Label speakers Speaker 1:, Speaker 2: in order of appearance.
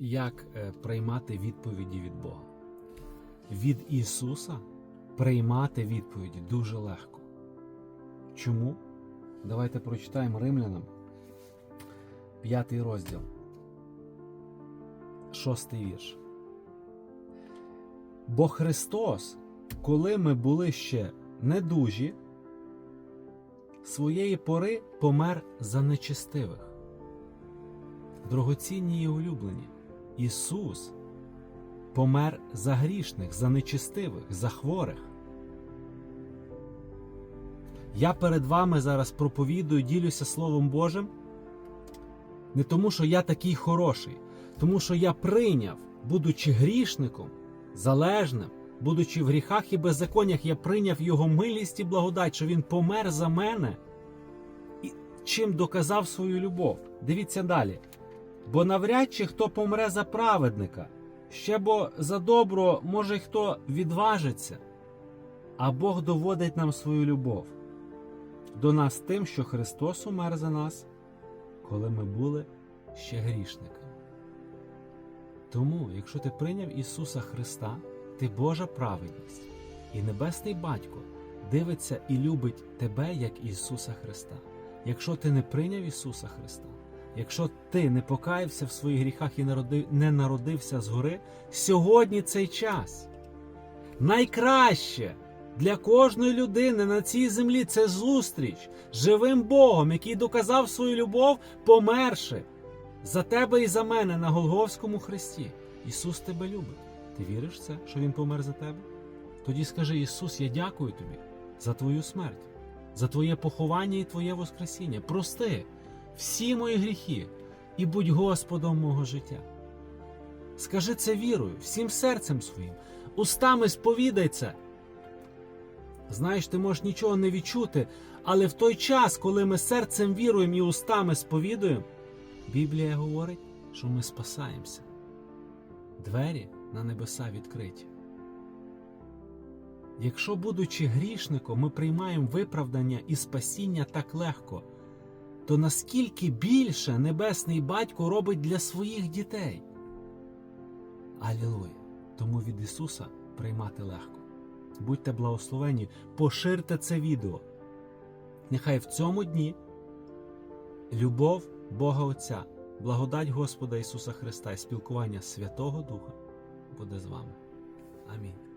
Speaker 1: Як е, приймати відповіді від Бога? Від Ісуса приймати відповіді дуже легко. Чому? Давайте прочитаємо римлянам, п'ятий розділ, шостий вірш. Бо Христос, коли ми були ще недужі, своєї пори помер за нечестивих. Дорогоцінні і улюблені. Ісус помер за грішних, за нечестивих, за хворих. Я перед вами зараз проповідую, ділюся Словом Божим. Не тому, що я такий хороший, тому що я прийняв, будучи грішником, залежним, будучи в гріхах і беззаконнях, я прийняв Його милість і благодать, що Він помер за мене, і чим доказав свою любов. Дивіться далі. Бо навряд чи хто помре за праведника, ще бо за добро може хто відважиться, а Бог доводить нам свою любов до нас тим, що Христос умер за нас, коли ми були ще грішниками. Тому, якщо ти прийняв Ісуса Христа, ти Божа праведність, і Небесний Батько дивиться і любить тебе як Ісуса Христа. Якщо ти не прийняв Ісуса Христа, якщо ти не покаявся в своїх гріхах і не народився згори, сьогодні цей час. Найкраще для кожної людини на цій землі це зустріч з живим Богом, який доказав свою любов, померши за тебе і за мене на Голговському хресті. Ісус тебе любить. Ти віриш в це, що Він помер за тебе? Тоді скажи, Ісус, я дякую тобі за твою смерть, за твоє поховання і твоє Воскресіння. Прости всі мої гріхи і будь Господом мого життя. Скажи це вірою, всім серцем своїм, устами сповідай це. Знаєш, ти можеш нічого не відчути, але в той час, коли ми серцем віруємо і устами сповідуємо, Біблія говорить, що ми спасаємося. Двері на небеса відкриті. Якщо, будучи грішником, ми приймаємо виправдання і спасіння так легко, то наскільки більше Небесний Батько робить для своїх дітей? Алілуя! Тому від Ісуса приймати легко. Будьте благословені, поширте це відео. Нехай в цьому дні любов Бога Отця, благодать Господа Ісуса Христа і спілкування Святого Духа буде з вами. Амінь.